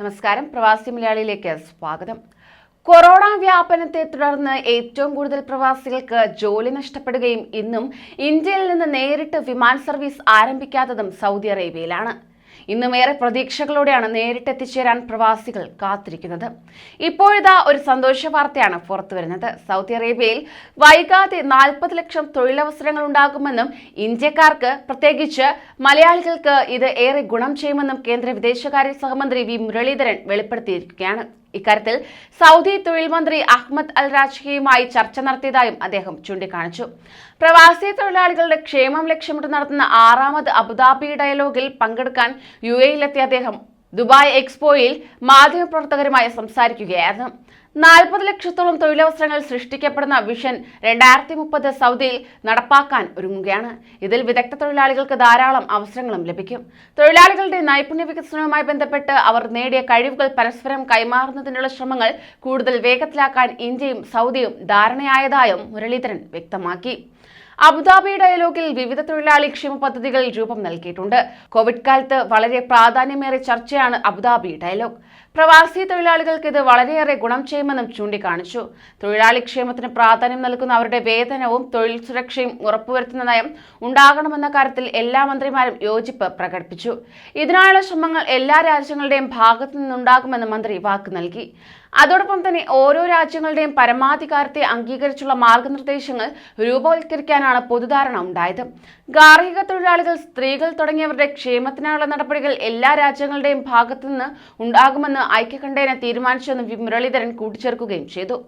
നമസ്കാരം. പ്രവാസി മലയാളിയിലേക്ക് സ്വാഗതം. കൊറോണ വ്യാപനത്തെ തുടർന്ന് ഏറ്റവും കൂടുതൽ പ്രവാസികൾക്ക് ജോലി നഷ്ടപ്പെടുകയും ഇന്നും ഇന്ത്യയിൽ നിന്ന് നേരിട്ട് വിമാന സർവീസ് ആരംഭിക്കാത്തതും സൗദി അറേബ്യയിലാണ്. ഇന്നും ഏറെ പ്രതീക്ഷകളോടെയാണ് നേരിട്ട് എത്തിച്ചേരാൻ പ്രവാസികൾ കാത്തിരിക്കുന്നത്. ഇപ്പോഴിതാ ഒരു സന്തോഷ വാർത്തയാണ് പുറത്തു വരുന്നത്. സൗദി അറേബ്യയിൽ വൈകാതെ നാൽപ്പത് ലക്ഷം തൊഴിലവസരങ്ങൾ ഉണ്ടാകുമെന്നും ഇന്ത്യക്കാർക്ക് പ്രത്യേകിച്ച് മലയാളികൾക്ക് ഇത് ഏറെ ഗുണം ചെയ്യുമെന്നും കേന്ദ്ര വിദേശകാര്യ സഹമന്ത്രി വി മുരളീധരൻ വെളിപ്പെടുത്തിയിരിക്കുകയാണ്. ഇക്കാര്യത്തിൽ സൗദി തൊഴിൽ മന്ത്രി അഹ്മദ് അൽ രാജ്ഹിയുമായി ചർച്ച നടത്തിയതായും അദ്ദേഹം ചൂണ്ടിക്കാണിച്ചു. പ്രവാസി തൊഴിലാളികളുടെ ക്ഷേമം ലക്ഷ്യമിട്ട് നടത്തുന്ന ആറാമത് അബുദാബി ഡയലോഗിൽ പങ്കെടുക്കാൻ യു എയിലെത്തിയ അദ്ദേഹം ദുബായ് എക്സ്പോയിൽ മാധ്യമപ്രവർത്തകരുമായി സംസാരിക്കുകയായിരുന്നു. നാൽപ്പത് ലക്ഷത്തോളം തൊഴിലവസരങ്ങൾ സൃഷ്ടിക്കപ്പെടുന്ന വിഷൻ രണ്ടായിരത്തി മുപ്പത് സൗദിയിൽ നടപ്പാക്കാൻ ഒരുങ്ങുകയാണ്. ഇതിൽ വിദഗ്ധ തൊഴിലാളികൾക്ക് ധാരാളം അവസരങ്ങളും ലഭിക്കും. തൊഴിലാളികളുടെ നൈപുണ്യ വികസനവുമായി ബന്ധപ്പെട്ട് അവർ നേടിയ കഴിവുകൾ പരസ്പരം കൈമാറുന്നതിനുള്ള ശ്രമങ്ങൾ കൂടുതൽ വേഗത്തിലാക്കാൻ ഇന്ത്യയും സൗദിയും ധാരണയായതായും മുരളീധരൻ വ്യക്തമാക്കി. അബുദാബി ഡയലോഗിൽ വിവിധ തൊഴിലാളി ക്ഷേമ പദ്ധതികൾ രൂപം നൽകിയിട്ടുണ്ട്. കോവിഡ് കാലത്ത് വളരെ പ്രാധാന്യമേറിയ ചർച്ചയാണ് അബുദാബി ഡയലോഗ്. പ്രവാസി തൊഴിലാളികൾക്ക് ഇത് വളരെയേറെ ഗുണം ചെയ്യുമെന്നും ചൂണ്ടിക്കാണിച്ചു. തൊഴിലാളി ക്ഷേമത്തിന് പ്രാധാന്യം നൽകുന്ന അവരുടെ വേതനവും തൊഴിൽ സുരക്ഷയും ഉറപ്പുവരുത്തുന്ന നയം ഉണ്ടാകണമെന്ന കാര്യത്തിൽ എല്ലാ മന്ത്രിമാരും യോജിപ്പ് പ്രകടിപ്പിച്ചു. ഇതിനായുള്ള ശ്രമങ്ങൾ എല്ലാ രാജ്യങ്ങളുടെയും ഭാഗത്തു നിന്നുണ്ടാകുമെന്ന് മന്ത്രി വാക്ക് നൽകി. അതോടൊപ്പം തന്നെ ഓരോ രാജ്യങ്ങളുടെയും പരമാധികാരത്തെ അംഗീകരിച്ചുള്ള മാർഗനിർദ്ദേശങ്ങൾ രൂപവത്കരിക്കാനാണ് പൊതുധാരണ ഉണ്ടായത്. ഗാർഹിക തൊഴിലാളികൾ സ്ത്രീകൾ തുടങ്ങിയവരുടെ ക്ഷേമത്തിനായുള്ള നടപടികൾ എല്ലാ രാജ്യങ്ങളുടെയും ഭാഗത്തുനിന്ന് ഉണ്ടാകുമെന്ന് ഐക്യകണ്ഠേന തീരുമാനിച്ചെന്ന് വി. മുരളീധരൻ കൂട്ടിച്ചേർക്കുകയും ചെയ്തു.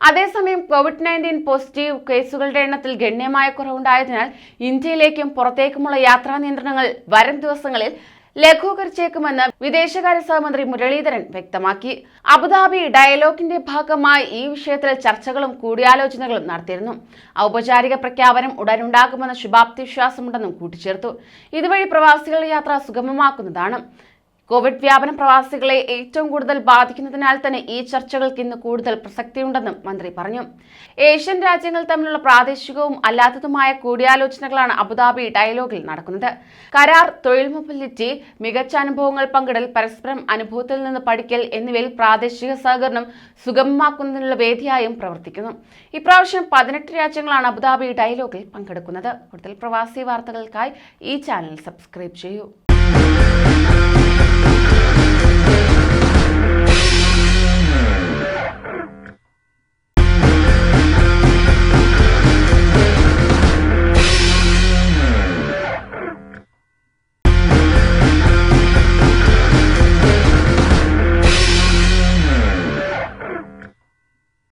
അതേസമയം കോവിഡ് നയന്റീൻ പോസിറ്റീവ് കേസുകളുടെ എണ്ണത്തിൽ ഗണ്യമായ കുറവുണ്ടായതിനാൽ ഇന്ത്യയിലേക്കും പുറത്തേക്കുമുള്ള യാത്രാ നിയന്ത്രണങ്ങൾ വരും ദിവസങ്ങളിൽ ലഘൂകരിച്ചേക്കുമെന്ന് വിദേശകാര്യ സഹമന്ത്രി മുരളീധരൻ വ്യക്തമാക്കി. അബുദാബി ഡയലോഗിന്റെ ഭാഗമായി ഈ വിഷയത്തിൽ ചർച്ചകളും കൂടിയാലോചനകളും നടത്തിയിരുന്നു. ഔപചാരിക പ്രഖ്യാപനം ഉടനുണ്ടാകുമെന്ന ശുഭാപ്തി വിശ്വാസമുണ്ടെന്നും കൂട്ടിച്ചേർത്തു. ഇതുവഴി പ്രവാസികളുടെ യാത്ര സുഗമമാക്കുന്നതാണ്. കോവിഡ് വ്യാപനം പ്രവാസികളെ ഏറ്റവും കൂടുതൽ ബാധിക്കുന്നതിനാൽ തന്നെ ഈ ചർച്ചകൾക്ക് ഇന്ന് കൂടുതൽ പ്രസക്തിയുണ്ടെന്നും മന്ത്രി പറഞ്ഞു. ഏഷ്യൻ രാജ്യങ്ങൾ തമ്മിലുള്ള പ്രാദേശികവും അല്ലാത്തതുമായ കൂടിയാലോചനകളാണ് അബുദാബി ഡയലോഗിൽ നടക്കുന്നത്. കരാർ തൊഴിൽ മൊബിലിറ്റി മികച്ച അനുഭവങ്ങൾ പങ്കിടൽ പരസ്പരം അനുഭവത്തിൽ നിന്ന് പഠിക്കൽ എന്നിവയിൽ പ്രാദേശിക സഹകരണം സുഗമമാക്കുന്നതിനുള്ള വേദിയായും പ്രവർത്തിക്കുന്നു. ഇപ്രാവശ്യം പതിനെട്ട് രാജ്യങ്ങളാണ് അബുദാബി ഡയലോഗിൽ പങ്കെടുക്കുന്നത്. കൂടുതൽ പ്രവാസി വാർത്തകൾക്കായി ഈ ചാനൽ സബ്സ്ക്രൈബ് ചെയ്യൂ.